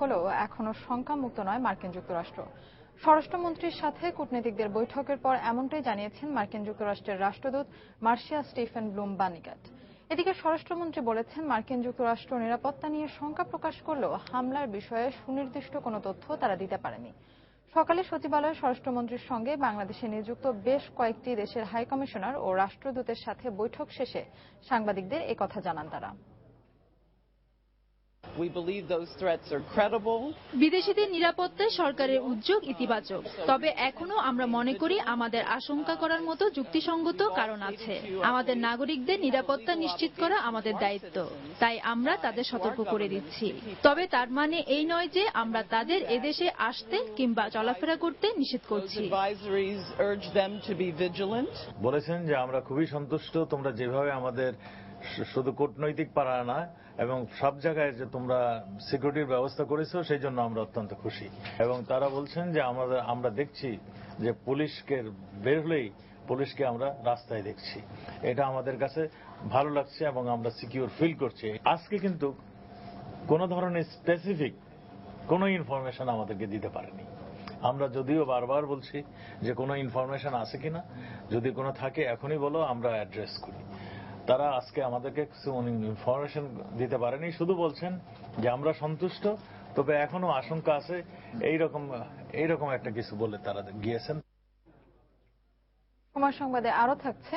হলেও এখনও শঙ্কামুক্ত নয় মার্কিন যুক্তরাষ্ট্র। স্বরাষ্ট্রমন্ত্রীর সাথে কূটনীতিকদের বৈঠকের পর এমনটাই জানিয়েছেন মার্কিন যুক্তরাষ্ট্রের রাষ্ট্রদূত মার্শিয়া স্টিফেন ব্লুম বানিকাট এদিকে স্বরাষ্ট্রমন্ত্রী বলেছেন, মার্কিন যুক্তরাষ্ট্র নিরাপত্তা নিয়ে শঙ্কা প্রকাশ করলেও হামলার বিষয়ে সুনির্দিষ্ট কোনো তথ্য তারা দিতে পারেনি। সকালে সচিবালয়ে স্বরাষ্ট্রমন্ত্রীর সঙ্গে বাংলাদেশে নিযুক্ত বেশ কয়েকটি দেশের হাইকমিশনার ও রাষ্ট্রদূতের সাথে বৈঠক শেষে সাংবাদিকদের একথা জানান তারা। বিদেশিদের নিরাপত্তায় সরকারের উদ্যোগ ইতিবাচক। তবে এখনও আমরা মনে করি আমাদের আশঙ্কা করার মতো যুক্তিসঙ্গত কারণ আছে। আমাদের নাগরিকদের নিরাপত্তা নিশ্চিত করা আমাদের দায়িত্ব। তাই আমরা তাদের সতর্ক করে দিচ্ছি। তবে তার মানে এই নয় যে আমরা তাদের এদেশে আসতে কিংবা চলাফেরা করতে নিষেধ করছি। বলেছেন যে আমরা খুবই সন্তুষ্ট। তোমরা যেভাবে আমাদের শুধু কূটনৈতিক পারা না, এবং সব জায়গায় যে তোমরা সিকিউরিটির ব্যবস্থা করেছ, সেই জন্য আমরা অত্যন্ত খুশি। এবং তারা বলছেন যে আমাদের, আমরা দেখছি যে পুলিশকে বের হলেই পুলিশকে আমরা রাস্তায় দেখছি। এটা আমাদের কাছে ভালো লাগছে এবং আমরা সিকিউর ফিল করছি। আজকে কিন্তু কোন ধরনের স্পেসিফিক কোনো ইনফরমেশন আমাদেরকে দিতে পারেনি। আমরা যদিও বারবার বলছি যে কোনো ইনফরমেশন আছে কিনা, যদি কোনো থাকে এখনই বলো, আমরা অ্যাড্রেস করি। তারা আজকে আমাদেরকে কিছু ইনফরমেশন দিতে পারেনি, শুধু বলছেন যে আমরা সন্তুষ্ট, তবে এখনও আশঙ্কা আছে, এইরকম এইরকম একটা কিছু বলে তারা গিয়েছেন। সংবাদে আরও থাকছে